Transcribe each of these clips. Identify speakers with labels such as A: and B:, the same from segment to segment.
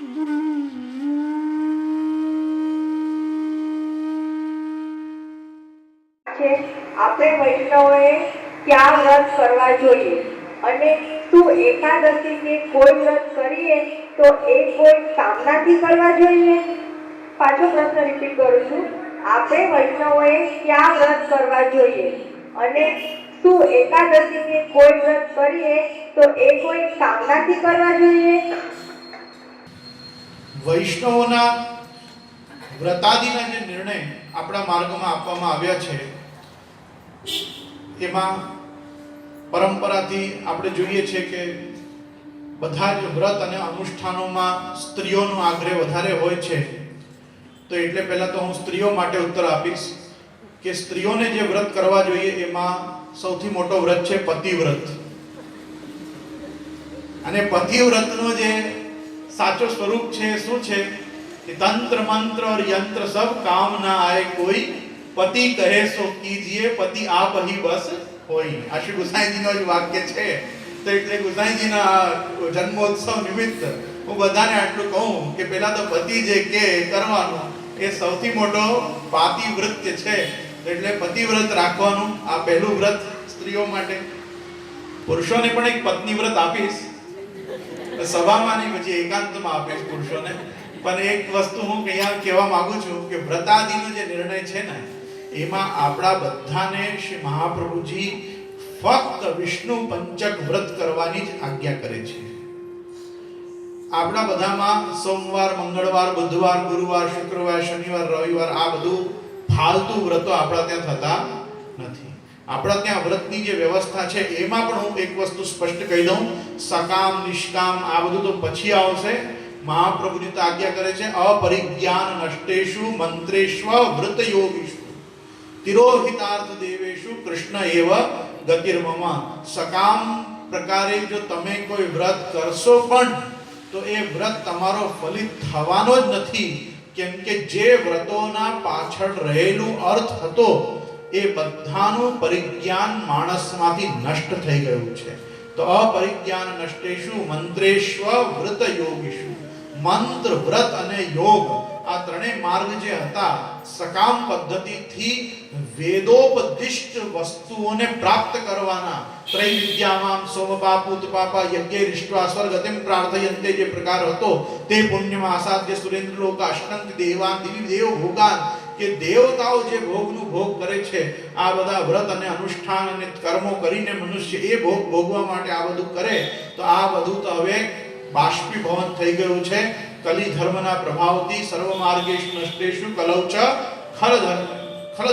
A: આપણે વૈષ્ણવોએ ક્યાં વ્રત કરવા જોઈએ? અને શું એકાદશી કે કોઈ વ્રત કરીએ તો એ કોઈ કામનાથી કરવા જોઈએ? પાછો પ્રશ્ન રિપીટ કરું છું. આપણે વૈષ્ણવોએ ક્યાં વ્રત કરવા જોઈએ? અને શું એકાદશી કે કોઈ વ્રત કરીએ તો એ કોઈ કામનાથી કરવા જોઈએ?
B: વૈષ્ણવોના વ્રતાદિના જે નિર્ણય આપણા માર્ગમાં આપવામાં આવ્યા છે. એમાં પરંપરાથી આપણે જોઈએ છે કે બધા જ વ્રત અને અનુષ્ઠાનોમાં સ્ત્રીઓનો આગ્રહ વધારે હોય છે. તો એટલે પહેલાં તો હું સ્ત્રીઓ માટે ઉત્તર આપીશ કે સ્ત્રીઓને જે વ્રત કરવા જોઈએ એમાં સૌથી મોટો વ્રત છે પતિવ્રત. અને પતિવ્રતનો જે સાચો સ્વરૂપ છે શું છે કે તંત્ર મંત્ર और यंत्र सब काम ना आए कोई પતિ કહે સો કીજીએ પતિ આપ હી બસ હોય આ શ્રી ગુસાઈજીનો જ વાક્ય છે તો એટલે ગુસાઈજીના આ જન્મોત્સવ નિમિત્ત હું બધાને આટલું કહું કે પહેલા તો પતિ જે કે એ કરવાનું એ સૌથી મોટો પાતિવ્રત છે એટલે પતિવ્રત રાખવાનું આ પહેલું વ્રત સ્ત્રીઓ માટે પુરુષોને પણ એક પત્ની વ્રત આપીશ સભામાં નહીં પછી એકાંતમાં આપીશ પુરુષોને. પણ એક વસ્તુ હું અહીંયા કહેવા માંગુ છું કે વ્રતાદિનો જે નિર્ણય છે ને, એમાં આપણા બધાને શ્રી મહાપ્રભુજી ફક્ત વિષ્ણુ પંચક વ્રત કરવાની જ આજ્ઞા કરે છે. આપણા બધામાં સોમવાર, મંગળવાર, બુધવાર, ગુરુવાર, શુક્રવાર, શનિવાર, રવિવાર આ બધું ફાલતુ વ્રતો આપણા ત્યાં થતા આપણા ત્યાં વ્રતની જે વ્યવસ્થા છે, એમાં પણ હું એક વસ્તુ સ્પષ્ટ કહી દઉં. સકામ, નિષ્કામ, આ બધું તો પછી આવશે. મહાપ્રભુજી તો આજ્ઞા કરે છે, અપરિજ્ઞાન નષ્ટેશુ મંત્રેશ્વ વ્રત યોગીશુ તિરોહિતાર્થ દેવેશુ કૃષ્ણ એવ ગતિર્મમ. સકામ પ્રકારે જો તમે કોઈ વ્રત કરશો પણ, તો એ વ્રત તમારો ફલિત થવાનો જ નથી. કેમ કે જે વ્રતોના પાછળ રહેલું અર્થ હતો એ બધાનું પરિજ્ઞાન માણસમાંથી નષ્ટ થઈ ગયું છે. તો અપરિજ્ઞાન નષ્ટેશુ, મંત્રેશ્વ વ્રત યોગીશુ મંત્ર, વ્રત અને યોગ આ ત્રણેય માર્ગ જે હતા, સકામ પદ્ધતિથી વેદોપદિષ્ટ વસ્તુઓને પ્રાપ્ત કરવાના ત્રૈવિદ્યામાં સોમપા, પૂતપાપા, યજ્ઞ રિષ્ટ્વા સ્વર્ગતિમ પ્રાર્થયંતે જે પ્રકાર હતો, તે પુણ્યમાં અસાધ્ય સુરેન્દ્ર લોક અષ્ટંત દેવાન દિવ્ય દેવ ભોગાન કે દેવતાઓ જે ભોગનું ભોગ કરે છે, આ બધા વ્રત અને અનુષ્ઠાન અને કર્મો કરીને મનુષ્ય એ ભોગ ભોગવા માટે આ બધું કરે, તો આ બધું તો હવે બાષ્પીભવન થઈ ગયું છે. કલી ધર્મના પ્રભાવથી સર્વ માર્ગેશુ નષ્ટેશુ કલૌ ચ ખલ ધર્મ ખલ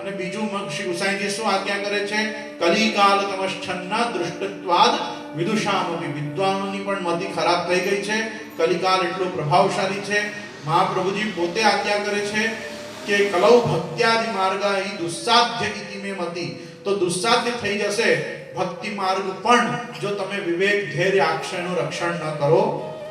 B: અને બીજું ગુસાઈજી શું આજ્ઞા કરે છે? કલિકાલ તમશ્છન્ના દૃષ્ટત્વાદ વિદુષામપી. વિદ્વાનોની પણ મતિ ખરાબ થઈ ગઈ છે. કલિકાલ એટલો પ્રભાવશાળી છે. મહાપ્રભુજી પોતે આજ્ઞા કરે છે કે કલૌ ભક્ત્યાદિ માર્ગ ઈ દુસ્સાધ્ય ઇતિ મે મતિ. તો દુસ્સાધ્ય થઈ જશે, ભક્તિ માર્ગ પણ જો તમે વિવેક, ધૈર્ય આક્ષયનું રક્ષણ ન કરો,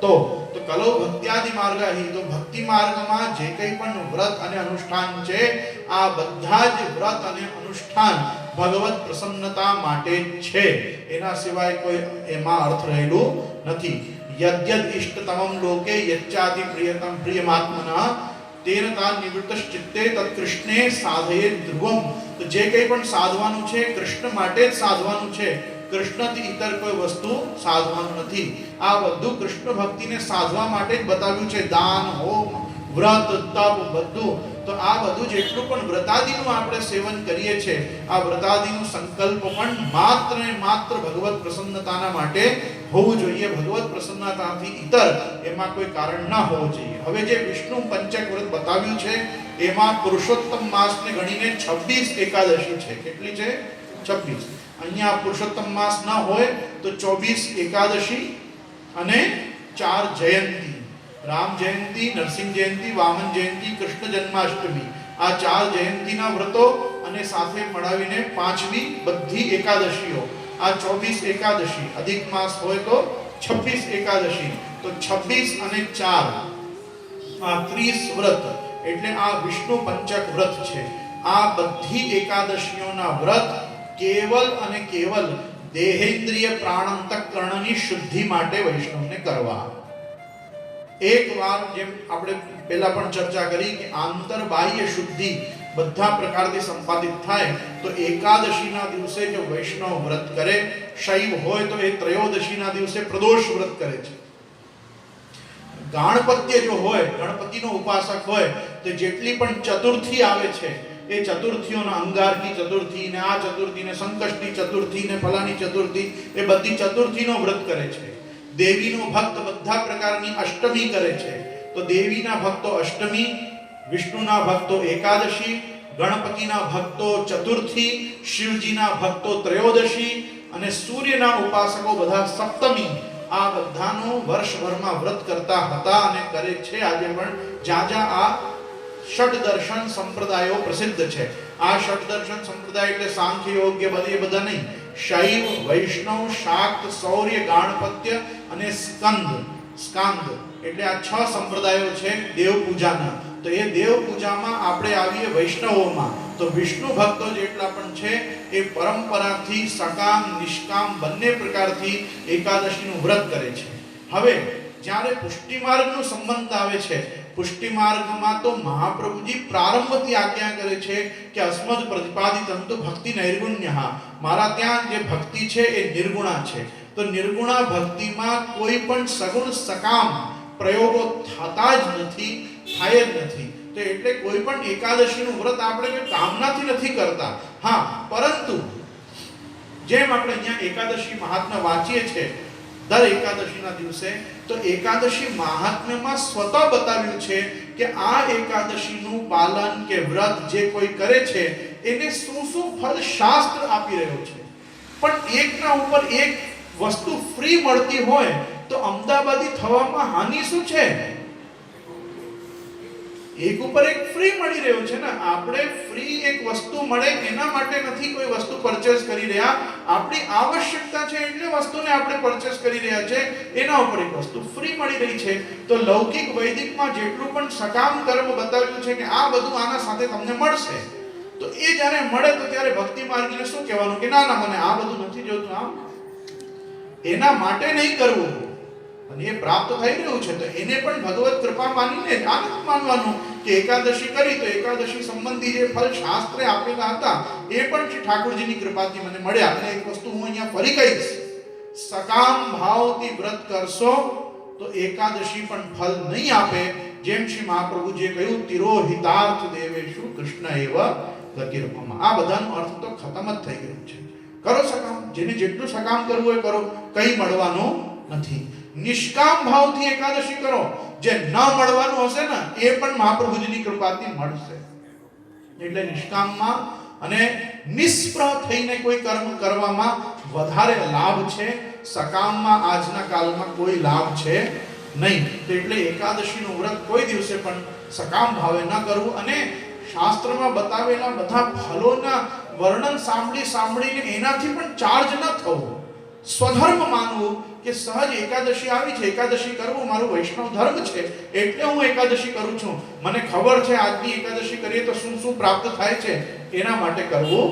B: તો તો કલો ભક્ત્યાદિ માર્ગ અહીં તો ભક્તિ માર્ગમાં જે કંઈ પણ વ્રત અને અનુષ્ઠાન છે, આ બધા જ વ્રત અને અનુષ્ઠાન ભગવત પ્રસન્નતા માટે છે. એના સિવાય કોઈ એમાં અર્થ રહેલું નથી. યદ્યદ ઇષ્ટતમમ લોકે યચ્ચાદિ પ્રિયતમ પ્રિયમાત્મના તેન તાન તત તત્કૃષ્ણે સાધયે ધ્રુવમ. તો જે કંઈ પણ સાધવાનું છે, કૃષ્ણ માટે જ સાધવાનું છે. કૃષ્ણથી ઇતર કોઈ વસ્તુ સાધવાનું નથી. આ બધું કૃષ્ણ ભક્તિને સાધવા માટે જ બતાવ્યું છે. દાન, હોમ, વ્રત, તપ, બધું. તો આ બધું જેટલું પણ વ્રતાદિનું આપણે સેવન કરીએ છીએ. આ વ્રતાદિનું સંકલ્પ પણ માત્ર ને માત્ર ભગવત પ્રસન્નતાના માટે હોવું જોઈએ. ભગવત પ્રસન્નતાથી ઇતર એમાં કોઈ કારણ ન હોવું જોઈએ. હવે જે વિષ્ણુ પંચક વ્રત બતાવ્યું છે, એમાં પુરુષોત્તમ માસને ગણીને 26 એકાદશી છે. કેટલી છે? 26 અહીંયા પુરુષોત્તમ માસ ન હોય તો 24 એકાદશી અને ચાર જયંતી. રામ જયંતી, નરસિંહ જયંતી, વામન જયંતી, કૃષ્ણ જન્માષ્ટમી. આ ચાર જયંતીના વ્રતો અને સાથે મળાવીને પાંચમી બધી એકાદશીઓ. આ ચોવીસ એકાદશી, અધિક માસ હોય તો છવ્વીસ એકાદશી. તો છવ્વીસ અને ચાર, આ ત્રીસ વ્રત, એટલે આ વિષ્ણુ પંચક વ્રત છે. આ બધી એકાદશીઓના વ્રત કેવલ અને કેવલ દેહેન્દ્રિય પ્રાણાંતકરણની શુદ્ધિ માટે વૈષ્ણવને કરવા. એક વાર જેમ આપણે પહેલા પણ ચર્ચા કરી કે આંતર બાહ્ય શુદ્ધિ બધા પ્રકારથી સંપાદિત થાય, તો એકાદશીના દિવસે જો વૈષ્ણવ વ્રત કરે, શૈવ હોય તો એ ત્રયોદશીના દિવસે પ્રદોષ વ્રત કરે છે. ગણપત્ય જો હોય, ગણપતિનો ઉપાસક હોય, તો જેટલી પણ ચતુર્થી આવે છે, એ ચતુર્થીઓના અંગારકી ચતુર્થી ને આ ચતુર્થી ને સંકષ્ટી ચતુર્થી ને ફલાની ચતુર્થી, એ બધી ચતુર્થીનો વ્રત કરે છે. દેવીનો ભક્ત બધા પ્રકારની અષ્ટમી કરે છે. તો દેવીના ભક્તો અષ્ટમી, વિષ્ણુના ભક્તો એકાદશી, ગણપતિના ભક્તો ચતુર્થી, શિવજીના ભક્તો ત્રયોદશી અને સૂર્યના ઉપાસકો બધા સપ્તમી આ બધાનો વર્ષભરમાં વ્રત કરતા હતા અને કરે છે. આજે પણ જ્યાં જ્યાં આ ષટ દર્શન સંપ્રદાયો પ્રસિદ્ધ છે. આ ષટ દર્શન સંપ્રદાય એટલે સાંખ્ય યોગ્ય બધે બધા નહીં. શૈવ વૈષ્ણવ શાક્ત સૌર્ય ગાણપત્ય અને સ્કંદ. સ્કાંદ એટલે આ છ સંપ્રદાયો છે દેવ પૂજાના તો એ દેવ પૂજામાં આપણે આવીએ વૈષ્ણવોમાં. તો વિષ્ણુ ભક્તો જેટલા પણ છે, એ પરંપરાથી સકામ, નિષ્કામ બંને પ્રકારથી એકાદશીનું વ્રત કરે છે. હવે જ્યારે પુષ્ટિ માર્ગનો સંબંધ આવે છે પુષ્ટિ માર્ગમાં તો મહાપ્રભુજી પ્રારંભથી આજ્ઞા કરે છે કે અસ્મદ પ્રતિપાદિત તો ભક્તિ નૈર્ગુણ્ય મારા ત્યાં જે ભક્તિ છે એ નિર્ગુણા છે. તો નિર્ગુણા ભક્તિમાં કોઈ પણ સગુણ સકામ પ્રયોગો થતા જ નથી, થાય જ નથી. તો એટલે કોઈ પણ એકાદશીનું વ્રત આપણે કામનાથી નથી કરતા. હા, પરંતુ જેમ આપણે અહીંયા એકાદશી મહાત્મા વાંચીએ છીએ દર એકાદશીના દિવસે, તો એકાદશી મહાત્મ્યમાં સ્વતઃ બતાવ્યું છે કે આ એકાદશીનું પાલન કે વ્રત જે કોઈ કરે છે, એને શું શું ફળ શાસ્ત્ર આપી રહ્યો છે. પણ એકના ઉપર એક વસ્તુ ફ્રી મળતી હોય, તો અમદાવાદી થવામાં હાનિ શું છે? એક ઉપર એક ફ્રી મળી રહ્યો છે ને, આપણે ફ્રી એક વસ્તુ મળે એના માટે નથી કોઈ વસ્તુ પરચેસ કરી રહ્યા. આપણી આવશ્યકતા છે એટલે વસ્તુને આપણે પરચેસ કરી રહ્યા છે. એના ઉપર એક વસ્તુ ફ્રી મળી રહી છે. તો લૌકિક વૈદિકમાં જેટલું પણ સકામ કર્મ બતાવ્યું છે કે આ બધું આના સાથે તમને મળશે. તો એ જ્યારે મળે તો ત્યારે ભક્તિ માર્ગીને શું કહેવાનું કે ના ના, મને આ બધું નથી જોતું આમ. એના માટે નહીં કરવું. અને એ પ્રાપ્ત થઈ રહ્યું છે, તો એને પણ ભગવત કૃપા માનીને આનંદ માનવાનું કે એકાદશી કરી, તો એકાદશી સંબંધી જે ફળ શાસ્ત્રે આપેલા હતા, એ પણ શ્રી ઠાકોરજીની કૃપાથી મને મળ્યા. અને એક વસ્તુ હું અહીંયા ફરી કહીશ. સકામ ભાવથી વ્રત કરશો, તો એકાદશી પણ ફળ નહીં આપે, જેમ શ્રી મહાપ્રભુજીએ કહ્યું, તિરોહિતાર્થ દેવેશુ કૃષ્ણ એવ ગતિર્ભમ આ બધાનો અર્થ તો ખતમ જ થઈ ગયો છે. કરો સકામ. જેને જેટલું સકામ કરવું હોય કરો. કંઈ મળવાનું નથી. નિષ્કામ ભાવથી એકાદશી કરો. જે ન મળવાનું હશે ને, એ પણ મહાપ્રભુજીની કૃપાથી મળશે. એટલે નિષ્કામમાં અને નિષ્પ્રહ થઈને કોઈ કર્મ કરવામાં વધારે લાભ છે, સકામમાં આજના કાલમાં કોઈ લાભ છે નહીં. તો એટલે એકાદશીનું વ્રત કોઈ દિવસે પણ સકામ ભાવે ન કરવું અને શાસ્ત્રમાં બતાવેલા બધા ફલોના વર્ણન સાંભળી સાંભળીને એનાથી પણ ચાર્જ ન થવું. સ્વધર્મ માનવું સહજ એકાદશી આવી છે, એકાદશી કરવું મારું વૈષ્ણવ ધર્મ છે, એટલે હું એકાદશી કરું છું. મને ખબર છે આજની એકાદશી કરીએ તો શું શું પ્રાપ્ત થાય છે, એના માટે કરવું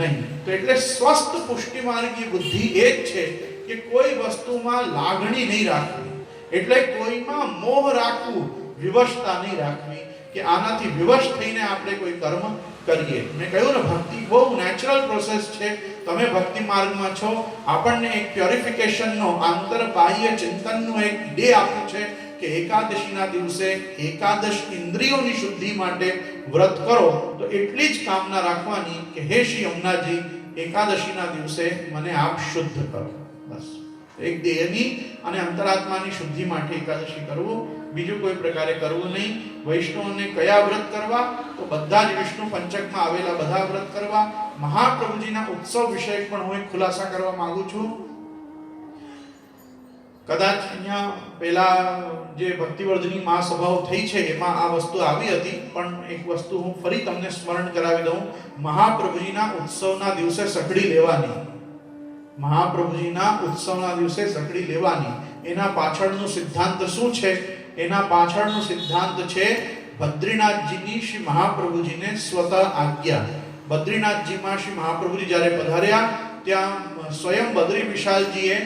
B: નહીં. તો એટલે સ્વસ્થ પુષ્ટિ માર્ગી બુદ્ધિ એ જ છે કે કોઈ વસ્તુમાં લાગણી નહીં રાખવી. એટલે કોઈમાં મોહ રાખવું, વિવશતા નહીં રાખવી કે આનાથી વિવશ થઈને આપણે કોઈ કર્મ કરીએ. મેં કહ્યું ને, ભક્તિ બહુ નેચરલ પ્રોસેસ છે. તમે ભક્તિ માર્ગમાં છો. આપણને એક પ્યોરિફિકેશનનો આંતર બાહ્ય ચિંતનનો એક ડે આપ્યું છે કે એકાદશીના દિવસે એકાદશ ઇન્દ્રિયોની શુદ્ધિ માટે વ્રત કરો. તો એટલી જ કામના રાખવાની કે, હે શ્રી અમનાજી એકાદશીના દિવસે મને આપ શુદ્ધ કરો. બસ. એક દેહની અને અંતરાત્માની શુદ્ધિ માટે એકાદશી કરવું. બીજું કોઈ પ્રકારે કરવું નહીં. વૈષ્ણવને કયા વ્રત કરવા? તો બધા જ વિષ્ણુ પંચકમાં આવેલા બધા વ્રત કરવા. મહાપ્રભુજીના ઉત્સવ વિષય પણ હું ખુલાસા કરવા માંગુ છું. કદાચ અહીંયા પેલા જે ભક્તિવર્ધની મહાસભાઓ થઈ છે, એમાં આ વસ્તુ આવી હતી, પણ એક વસ્તુ હું ફરી તમને સ્મરણ કરાવી દઉં. મહાપ્રભુજીના ઉત્સવના દિવસે સકડી લેવાની. મહાપ્રભુજીના ઉત્સવના દિવસે સકડી લેવાની. એના પાછળનો સિદ્ધાંત શું છે? એના પાછળનો સિદ્ધાંત છે બદ્રીનાથજીની શ્રી મહાપ્રભુજીને સ્વતઃ આજ્ઞા. બદ્રીનાથજીમાં શ્રી મહાપ્રભુજી જ્યારે પધાર્યા, ત્યાં સ્વયં બદ્રી વિશાલજીએ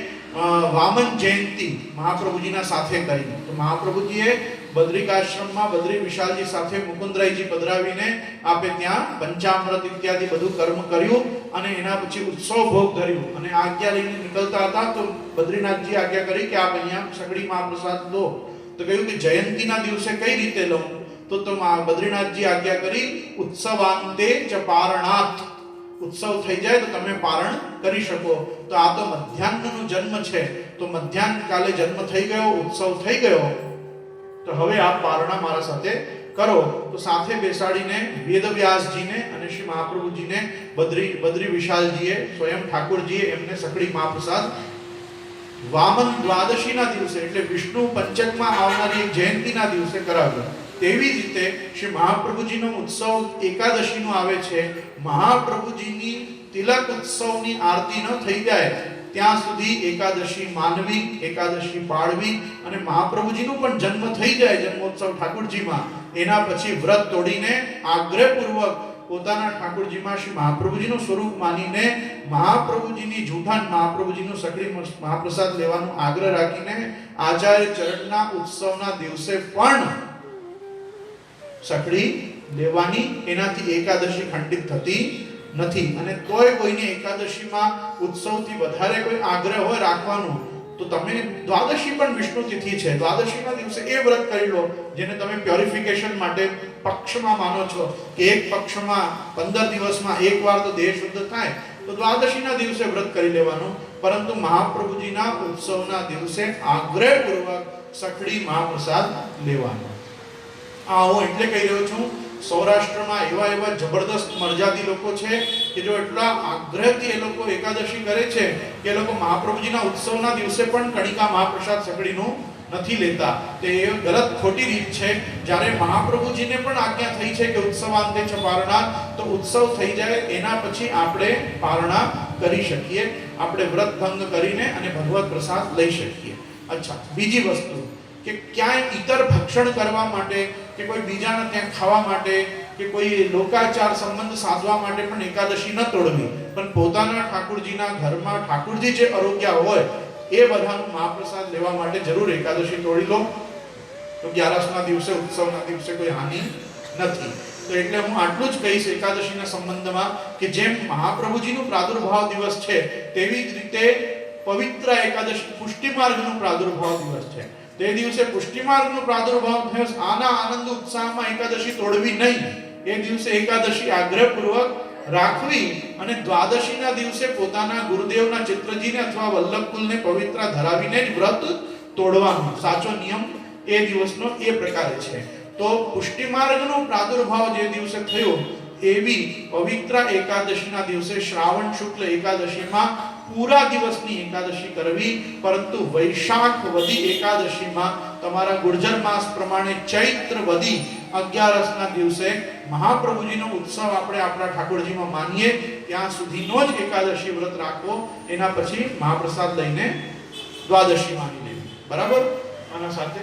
B: વામન જયંતી મહાપ્રભુજીના સાથે કરી. તો મહાપ્રભુજીએ બદ્રિકાશ્રમમાં બદ્રી વિશાલજી સાથે મુકુંદરાયજી પધરાવીને આપે ત્યાં પંચામૃત ઇત્યાદિ બધું કર્મ કર્યું અને એના પછી ઉત્સવ ભોગ ધર્યું. અને આજ્ઞા લઈને નીકળતા હતા, તો બદ્રીનાથજી આજ્ઞા કરી કે આપ અહીંયા સગડી મહાપ્રસાદ લો. તો કહ્યું કે જયંતિના દિવસે કઈ રીતે લઉં? તો તો બદ્રીનાથજી આજ્ઞા કરી, ઉત્સવાંતે ચ પારણાથ ઉત્સવ થઈ જાય તો તમે પારણ કરી શકો. તો આ તો મધ્યાહ્નનો જન્મ છે. તો મધ્યાહ્ન કાલે જન્મ થઈ ગયો, ઉત્સવ થઈ ગયો. તો હવે આપ પારણા મારા સાથે કરો. તો સાથે બેસાડીને વેદવ્યાસજીને અને શ્રી મહાપ્રભુજીને બદ્રી બદ્રી વિશાલજીએ, સ્વયં ઠાકોરજીએ એમને સકડી મહાપ્રસાદ વામન દ્વાદશીના દિવસે, એટલે વિષ્ણુ પંચકમાં આવનારી જયંતિના દિવસે કરાવ્યો. તેવી જ રીતે શ્રી મહાપ્રભુજીનો ઉત્સવ એકાદશીનો આવે છે. મહાપ્રભુજીની તિલક ઉત્સવની આરતી ન થઈ જાય, ત્યાં સુધી એકાદશી માનવી, એકાદશી પાળવી અને મહાપ્રભુજીનું પણ જન્મ થઈ જાય જન્મોત્સવ ઠાકોરજીમાં. એના પછી વ્રત તોડીને આગ્રહપૂર્વક પોતાના ઠાકોરજીમાં શ્રી મહાપ્રભુજીનું સ્વરૂપ માનીને મહાપ્રભુજીની જૂઠાન મહાપ્રભુજીનું સકડી મહાપ્રસાદ લેવાનો આગ્રહ રાખીને આચાર્ય ચરણના ઉત્સવના દિવસે પણ સકડી લેવાની એનાથી એકાદશી ખંડિત થતી નથી. અને તોય કોઈને એકાદશીમાં ઉત્સવથી વધારે કોઈ આગ્રહ હોય રાખવાનો તો તમે દ્વાદશી પણ વિષ્ણુ તિથિ છે. દ્વાદશીના દિવસે એ વ્રત કરી લો જેને તમે પ્યોરિફિકેશન માટે પક્ષમાં માનો છો કે એક પક્ષમાં પંદર દિવસમાં એક વાર તો દેહ શુદ્ધ થાય. તો દ્વાદશીના દિવસે વ્રત કરી લેવાનું. પરંતુ મહાપ્રભુજીના ઉત્સવના દિવસે આગ્રહપૂર્વક સખડી મહાપ્રસાદ લેવાનો. આ હું એટલે કહી રહ્યો છું સૌરાષ્ટ્રમાં એવા એવા જબરદસ્ત મરજાદી લોકો છે કે જો એટલા આગ્રહથી એ લોકો એકાદશી કરે છે કે એ લોકો મહાપ્રભુજીના ઉત્સવના દિવસે પણ કણિકા મહાપ્રસાદ સગડીનું નથી લેતા. તે એ ગલત ખોટી રીત છે. જ્યારે મહાપ્રભુજીને પણ આજ્ઞા થઈ છે કે ઉત્સવાંતે છે પારણા તો ઉત્સવ થઈ જાય એના પછી આપણે પારણા કરી શકીએ. આપણે વ્રત ભંગ કરીને અને ભગવત પ્રસાદ લઈ શકીએ. અચ્છા, બીજી વસ્તુ કે ક્યાંય ઇતર ભક્ષણ કરવા માટે કે કોઈ બીજાને ત્યાં ખાવા માટે કે કોઈ લોકાચાર સંબંધ સાધવા માટે પણ એકાદશી ન તોડવી. પણ પોતાના ઠાકુરજીના ઘરમાં ઠાકુરજી જે આરોગ્ય હોય, એ બધાનું મહાપ્રસાદ લેવા માટે જરૂર એકાદશી તોડી લો. તો ગ્યારસના દિવસે, ઉત્સવના દિવસે કોઈ હાનિ નથી. તો એટલે હું આટલું જ કહીશ એકાદશીના સંબંધમાં કે જેમ મહાપ્રભુજીનું પ્રાદુર્ભાવ દિવસ છે, તેવી જ રીતે પવિત્ર એકાદશી પુષ્ટિ માર્ગનો પ્રાદુર્ભાવ દિવસ છે. તે દિવસે પુષ્ટિ માર્ગનો પ્રાદુર્ભાવ થયો આના આનંદ ઉત્સાહમાં એકાદશી તોડવી નહીં. એ દિવસે એકાદશી આગ્રહપૂર્વક રાખવી અને દ્વાદશીના દિવસે પોતાના ગુરુદેવના ચિત્રજીને અથવા વલ્લભકુલને પવિત્ર ધરાવીને જ વ્રત તોડવાનો. સાચો નિયમ એ દિવસનો એ પ્રકારે છે. તો પુષ્ટિ માર્ગનો પ્રાદુર્ભાવ જે દિવસે થયો, એવી પવિત્ર એકાદશીના દિવસે શ્રાવણ શુક્લ એકાદશીમાં પૂરા દિવસની એકાદશી કરવી, પરંતુ વૈશાખ વધી એકાદશીમાં તમારા ગુર્જર માસ પ્રમાણે ચૈત્ર વધી, અગિયારસના દિવસે મહાપ્રભુજીનો ઉત્સવ આપણે આપણા ઠાકોરજીમાં માનીએ, ત્યાં સુધીનો જ એકાદશી વ્રત રાખવો એના પછી મહાપ્રસાદ લઈને દ્વાદશી માની લેવી બરાબર? આના સાથે